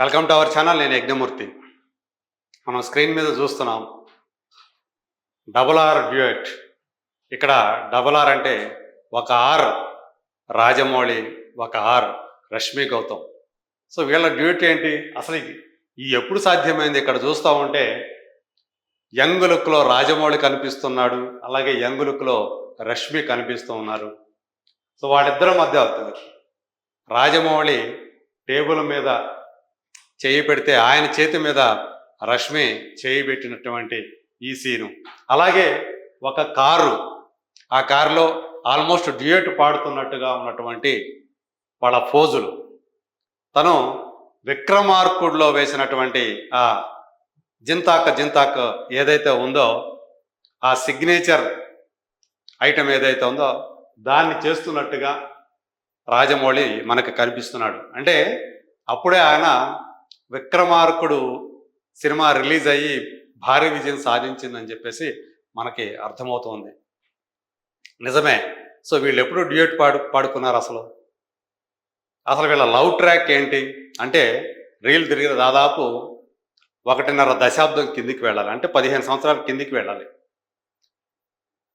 Welcome to our channel నేను యజ్ఞమూర్తి. మనం screen మీద చూస్తున్నాం. డబుల్ ఆర్ డ్యూయట్ ఇక్కడ డబుల్ ఆర్ అంటే ఒక ఆర్ రాజమౌళి ఒక ఆర్ రష్మి గౌతమ్. సో వీళ్ళ డ్యూట్ ఏంటి? అసలు ఇది- ఈ ఎప్పుడు సాధ్యమైంది ఇక్కడ చూస్తూ ఉంటే యంగ్ లుక్లో రాజమౌళి కనిపిస్తున్నాడు అలాగే యంగ్ లుక్లో రష్మి కనిపిస్తూ ఉన్నారు. సో వాళ్ళిద్దరి మధ్య అవుతుంది. రాజమౌళి టేబుల్ మీద చేయి పెడితే ఆయన చేతి మీద రష్మి చేయి పెట్టినటువంటి ఈ సీను. అలాగే ఒక కారు ఆ కారులో ఆల్మోస్ట్ డ్యూయట్ పాడుతున్నట్టుగా ఉన్నటువంటి వాళ్ళ ఫోజులు. తను విక్రమార్కుడులో వేసినటువంటి ఆ జింతాక జింతాక ఏదైతే ఉందో ఆ సిగ్నేచర్ ఐటమ్ ఏదైతే ఉందో దాన్ని చేస్తున్నట్టుగా రాజమౌళి మనకు కనిపిస్తున్నాడు. అంటే అప్పుడే ఆయన విక్రమార్కుడు సినిమా రిలీజ్ అయ్యి భారీ విజయం సాధించిందని చెప్పేసి మనకి అర్థమవుతోంది. నిజమే. సో వీళ్ళు ఎప్పుడు డ్యూయట్ పాడు పాడుకున్నారు అసలు? అసలు వీళ్ళ లవ్ ట్రాక్ ఏంటి? అంటే రీల్ తిరిగిన దాదాపు ఒకటిన్నర దశాబ్దం కిందికి వెళ్ళాలి. అంటే పదిహేను సంవత్సరాల కిందికి వెళ్ళాలి.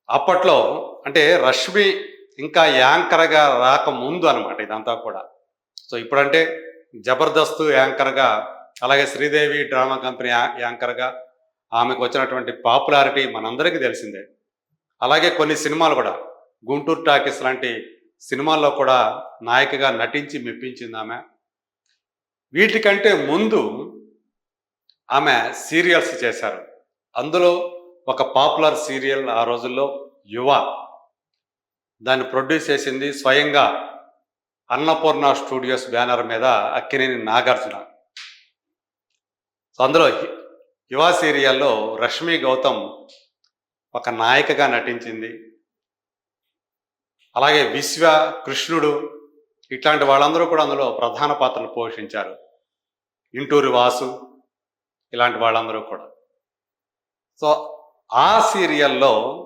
అప్పట్లో అంటే రష్మి ఇంకా యాంకర్గా రాకముందు అనమాట ఇదంతా కూడా. సో ఇప్పుడంటే జబర్దస్త్ యాంకర్గా అలాగే శ్రీదేవి డ్రామా కంపెనీ యా- యాంకర్గా ఆమెకు వచ్చినటువంటి పాపులారిటీ మనందరికీ తెలిసిందే. అలాగే కొన్ని సినిమాలు కూడా గుంటూరు టాకీస్ లాంటి సినిమాల్లో కూడా నాయకగా నటించి మెప్పించింది ఆమె. వీటికంటే ముందు ఆమె సీరియల్స్ చేశారు. అందులో ఒక పాపులర్ సీరియల్ ఆ రోజుల్లో యువ. దాన్ని ప్రొడ్యూస్ చేసింది స్వయంగా అన్నపూర్ణ స్టూడియోస్ బ్యానర్ మీద అక్కినేని నాగార్జున. సో అందులో యువ సీరియల్లో రష్మి గౌతమ్ ఒక నాయికగా నటించింది. అలాగే విశ్వ కృష్ణుడు ఇట్లాంటి వాళ్ళందరూ కూడా అందులో ప్రధాన పాత్రలు పోషించారు. ఇంటూరి వాసు ఇలాంటి వాళ్ళందరూ కూడా. సో ఆ సీరియల్లో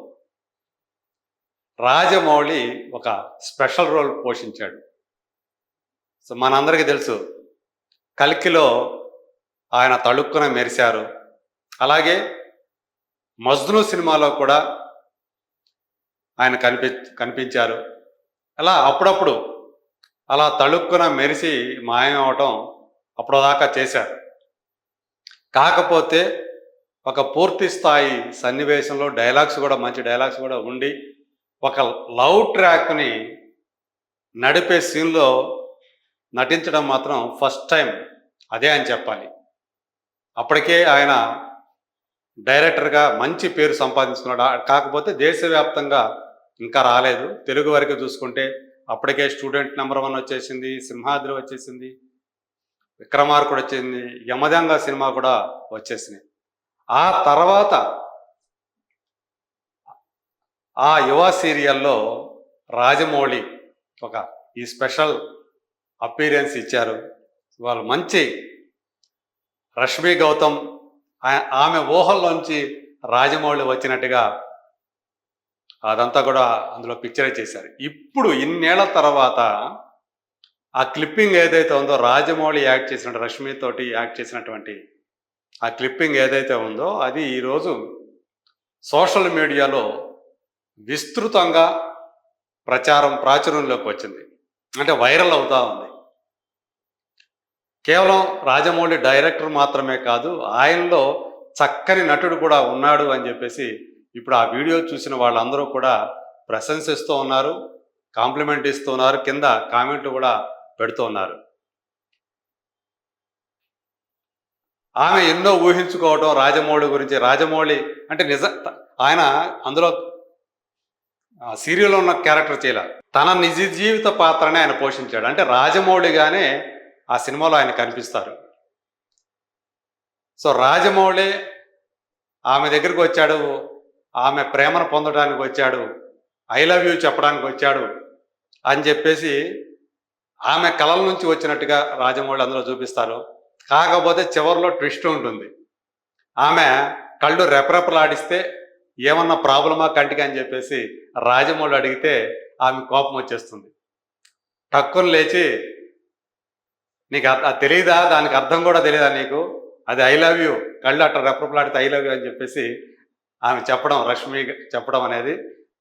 రాజమౌళి ఒక స్పెషల్ రోల్ పోషించాడు. సో మనందరికీ తెలుసు కల్కిలో ఆయన తళుక్కున మెరిశారు. అలాగే మజ్ను సినిమాలో కూడా ఆయన కనిపి కనిపించారు. అలా అప్పుడప్పుడు అలా తళుక్కున మెరిసి మాయం అప్పటిదాకా చేశారు. కాకపోతే ఒక పూర్తి స్థాయి సన్నివేశంలో డైలాగ్స్ కూడా మంచి డైలాగ్స్ కూడా ఉండి ఒక లవ్ ట్రాక్ని నడిపే సీన్లో నటించడం మాత్రం ఫస్ట్ టైం అదే అని చెప్పాలి. అప్పటికే ఆయన డైరెక్టర్గా మంచి పేరు సంపాదించుకున్నాడు? కాకపోతే దేశవ్యాప్తంగా ఇంకా రాలేదు. తెలుగు వరకు చూసుకుంటే అప్పటికే స్టూడెంట్ నెంబర్ వన్ వచ్చేసింది సింహాద్రి వచ్చేసింది విక్రమార్కుడు వచ్చింది యమదంగ సినిమా కూడా వచ్చేసినాయి. ఆ తర్వాత ఆ యువ సీరియల్లో రాజమౌళి ఒక ఈ స్పెషల్ అపీరెన్స్ ఇచ్చారు. వాళ్ళు మంచి రష్మి గౌతమ్ ఆ- ఆమె ఊహల్లోంచి రాజమౌళి వచ్చినట్టుగా అదంతా కూడా అందులో పిక్చరే చేశారు. ఇప్పుడు ఇన్నేళ్ళ తర్వాత ఆ క్లిప్పింగ్ ఏదైతే ఉందో రాజమౌళి యాక్ట్ చేసిన రష్మి తోటి యాక్ట్ చేసినటువంటి ఆ క్లిప్పింగ్ ఏదైతే ఉందో అది ఈరోజు సోషల్ మీడియాలో విస్తృతంగా ప్రచారం ప్రాచుర్యంలోకి వచ్చింది. అంటే వైరల్ అవుతా ఉంది. కేవలం రాజమౌళి డైరెక్టర్ మాత్రమే కాదు ఆయనలో చక్కని నటుడు కూడా ఉన్నాడు అని చెప్పేసి ఇప్పుడు ఆ వీడియో చూసిన వాళ్ళందరూ కూడా ప్రశంసిస్తూ ఉన్నారు కాంప్లిమెంట్ ఇస్తూ ఉన్నారు కింద కామెంట్లు కూడా పెడుతూ ఉన్నారు. ఆమె ఎన్నో ఊహించుకోవటం రాజమౌళి గురించి. రాజమౌళి అంటే నిజ ఆయన అందులో ఆ సీరియల్లో ఉన్న క్యారెక్టర్ చేయలే. తన నిజ జీవిత పాత్రనే ఆయన పోషించాడు. అంటే రాజమౌళిగానే ఆ సినిమాలో ఆయన కనిపిస్తారు. సో రాజమౌళి ఆమె దగ్గరికి వచ్చాడు. ఆమె ప్రేమను పొందడానికి వచ్చాడు. ఐ లవ్ యూ చెప్పడానికి వచ్చాడు అని చెప్పేసి ఆమె కళల నుంచి వచ్చినట్టుగా రాజమౌళి అందులో చూపిస్తారు. కాకపోతే చివరిలో ట్విస్ట్ ఉంటుంది. ఆమె కళ్ళు రెపరెపలాడిస్తే ఏమన్నా ప్రాబ్లమా కంటికి అని చెప్పేసి రాజమౌళి అడిగితే ఆమె కోపం వచ్చేస్తుంది. టక్కుని లేచి నీకు అది తెలియదా దానికి అర్థం కూడా తెలియదా నీకు? అది ఐ లవ్ యూ కళ్ళు అట్ట రెప్పలాడితే ఐ లవ్ యూ అని చెప్పేసి ఆమె చెప్పడం రష్మి చెప్పడం అనేది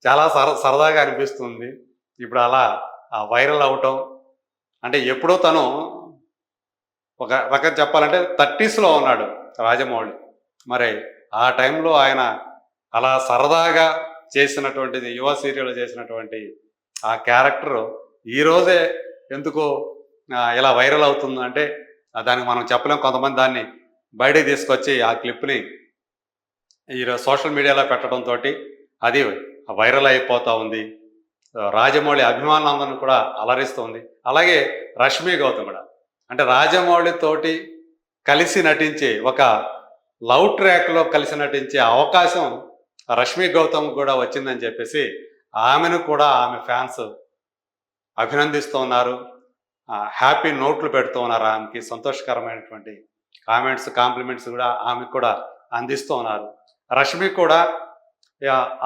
చాలా సర సరదాగా అనిపిస్తుంది. ఇప్పుడు అలా వైరల్ అవటం అంటే ఎప్పుడో తను ఒక రకం చెప్పాలంటే థర్టీస్లో ఉన్నాడు రాజమౌళి. మరి ఆ టైంలో ఆయన అలా సరదాగా చేసినటువంటిది యువ సీరియల్ చేసినటువంటి ఆ క్యారెక్టర్ ఈరోజే ఎందుకో ఎలా వైరల్ అవుతుందో అంటే దానికి మనం చెప్పలేం. కొంతమంది దాన్ని బయటికి తీసుకొచ్చి ఆ క్లిప్ని ఈరోజు సోషల్ మీడియాలో పెట్టడంతో అది వైరల్ అయిపోతూ ఉంది. రాజమౌళి అభిమానులందరిని కూడా అలరిస్తుంది అలాగే రష్మి గౌతమ్ కూడా. అంటే రాజమౌళితోటి కలిసి నటించే ఒక లవ్ ట్రాక్లో కలిసి నటించే అవకాశం రష్మి గౌతమ్ కూడా వచ్చిందని చెప్పేసి ఆమెను కూడా ఆమె ఫ్యాన్స్ అభినందిస్తూ ఉన్నారు. హ్యాపీ నోట్లు పెడుతూ ఉన్నారు ఆమెకి సంతోషకరమైనటువంటి కామెంట్స్ కాంప్లిమెంట్స్ కూడా ఆమెకు కూడా అందిస్తూ ఉన్నారు. రష్మి కూడా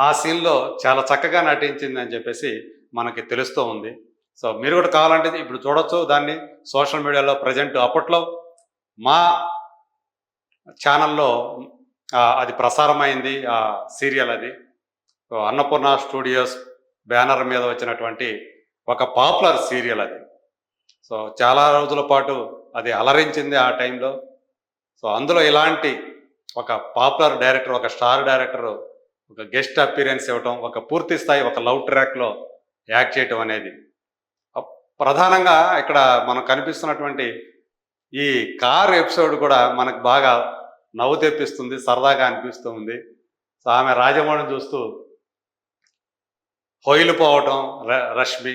ఆ సీన్లో చాలా చక్కగా నటించింది అని చెప్పేసి మనకి తెలుస్తూ ఉంది. సో మీరు కూడా కావాలంటే ఇప్పుడు చూడొచ్చు దాన్ని సోషల్ మీడియాలో ప్రజెంట్. అప్పట్లో మా ఛానల్లో అది ప్రసారమైంది ఆ సీరియల్ అది. అన్నపూర్ణ స్టూడియోస్ బ్యానర్ మీద వచ్చినటువంటి ఒక పాపులర్ సీరియల్ అది. సో చాలా రోజుల పాటు అది అలరించింది ఆ టైంలో. సో అందులో ఇలాంటి ఒక పాపులర్ డైరెక్టర్ ఒక స్టార్ డైరెక్టర్ ఒక గెస్ట్ అపీరెన్స్ ఇవ్వటం ఒక పూర్తి స్థాయి ఒక లవ్ ట్రాక్లో యాక్ట్ చేయటం అనేది. ప్రధానంగా ఇక్కడ మనకు కనిపిస్తున్నటువంటి ఈ కార్ ఎపిసోడ్ కూడా మనకు బాగా నవ్వు తెప్పిస్తుంది సరదాగా అనిపిస్తూ ఉంది సో ఆమె రాజమౌళిని చూస్తూ హొయిలు పోవటం ర- రష్మి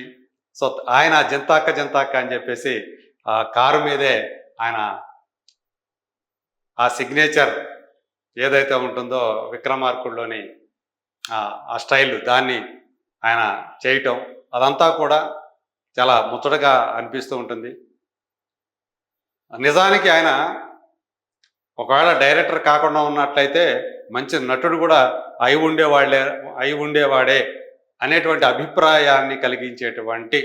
సో ఆయన జంతాక జంతాక అని చెప్పేసి ఆ కారు మీదే ఆయన ఆ సిగ్నేచర్ ఏదైతే ఉంటుందో విక్రమార్కుల్లోని ఆ ఆ స్టైల్ దాన్ని ఆయన చేయటం అదంతా కూడా చాలా ముచ్చటగా అనిపిస్తూ ఉంటుంది. నిజానికి ఆయన ఒకవేళ డైరెక్టర్ కాకుండా ఉన్నట్లయితే మంచి నటుడు కూడా అయి ఉండేవాళ్ళే అయి ఉండేవాడే అనేటువంటి అభిప్రాయాన్ని కలిగించేటువంటి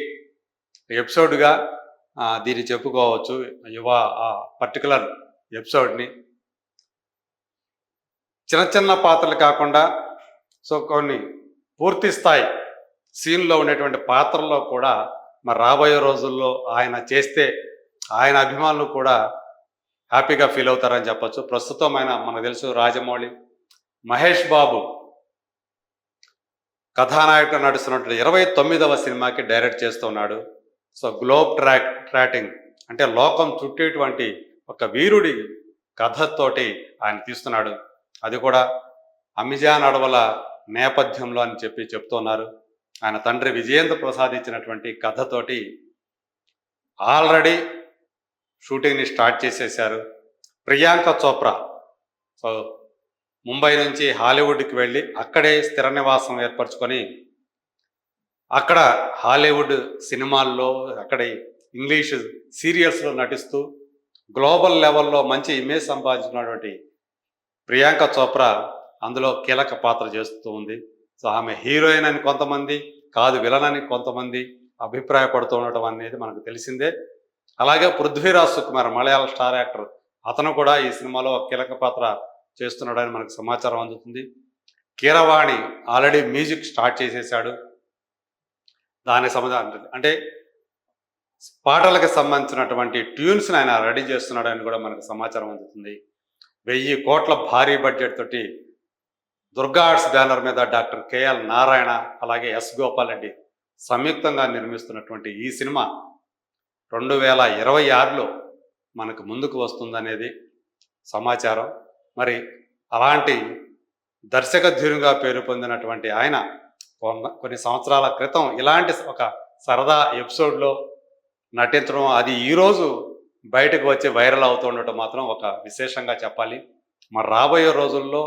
ఎపిసోడ్గా దీన్ని చెప్పుకోవచ్చు. యువ ఆ పర్టికులర్ ఎపిసోడ్ని. చిన్న చిన్న పాత్రలు కాకుండా సో కొన్ని పూర్తి స్థాయి సీన్లో ఉండేటువంటి పాత్రల్లో కూడా మరి రాబోయే రోజుల్లో ఆయన చేస్తే ఆయన అభిమానులు కూడా హ్యాపీగా ఫీల్ అవుతారని చెప్పొచ్చు. ప్రస్తుతం ఆయన మనకు తెలుసు రాజమౌళి మహేష్ బాబు కథానాయకుడు నడుస్తున్నటువంటి ఇరవై తొమ్మిదవ సినిమాకి డైరెక్ట్ చేస్తున్నాడు సో గ్లోబ్ ట్రాక్ ట్రాటింగ్ అంటే లోకం చుట్టేటువంటి ఒక వీరుడి కథతోటి ఆయన తీస్తున్నాడు. అది కూడా అమిజాన్ అడవుల నేపథ్యంలో అని చెప్పి చెప్తున్నారు. ఆయన తండ్రి విజయేంద్ర ప్రసాద్ ఇచ్చినటువంటి కథతోటి ఆల్రెడీ షూటింగ్ని స్టార్ట్ చేసేశారు. ప్రియాంక చోప్రా. సో ముంబై నుంచి హాలీవుడ్కి వెళ్ళి అక్కడే స్థిర నివాసం ఏర్పరచుకొని అక్కడ హాలీవుడ్ సినిమాల్లో అక్కడ ఇంగ్లీష్ సీరియల్స్లో నటిస్తూ గ్లోబల్ లెవెల్లో మంచి ఇమేజ్ సంపాదించినటువంటి ప్రియాంక చోప్రా అందులో కీలక పాత్ర చేస్తూ ఉంది. సో ఆమె హీరోయిన్ అని కొంతమంది కాదు విలన్ అని కొంతమంది అభిప్రాయపడుతూ ఉండటం అనేది మనకు తెలిసిందే. అలాగే పృథ్వీరాజ్ సుకుమార్ మలయాళ స్టార్ యాక్టర్ అతను కూడా ఈ సినిమాలో కీలక పాత్ర చేస్తున్నాడని మనకు సమాచారం అందుతుంది. కీరవాణి ఆల్రెడీ మ్యూజిక్ స్టార్ట్ చేసేసాడు దానికి సమాధానం అంటే పాటలకు సంబంధించినటువంటి ట్యూన్స్ని ఆయన రెడీ చేస్తున్నాడని కూడా మనకు సమాచారం అందుతుంది. వెయ్యి కోట్ల భారీ బడ్జెట్ తోటి దుర్గా ఆర్ట్స్ బ్యానర్ మీద డాక్టర్ కేఎల్ నారాయణ అలాగే ఎస్. గోపాల్ రెడ్డి సంయుక్తంగా నిర్మిస్తున్నటువంటి ఈ సినిమా రెండు వేల ఇరవై ఆరులో మనకు ముందుకు వస్తుందనేది సమాచారం. మరి అలాంటి దర్శకధీరుగా పేరు పొందినటువంటి ఆయన కొన్ని సంవత్సరాల క్రితం ఇలాంటి ఒక సరదా ఎపిసోడ్లో నటించడం అది ఈరోజు బయటకు వచ్చి వైరల్ అవుతుండటం మాత్రం ఒక విశేషంగా చెప్పాలి. మరి రాబోయే రోజుల్లో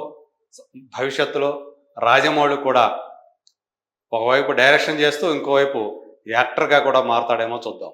భవిష్యత్తులో రాజమౌళి కూడా ఒకవైపు డైరెక్షన్ చేస్తూ ఇంకోవైపు యాక్టర్గా కూడా మారుతాడేమో చూద్దాం.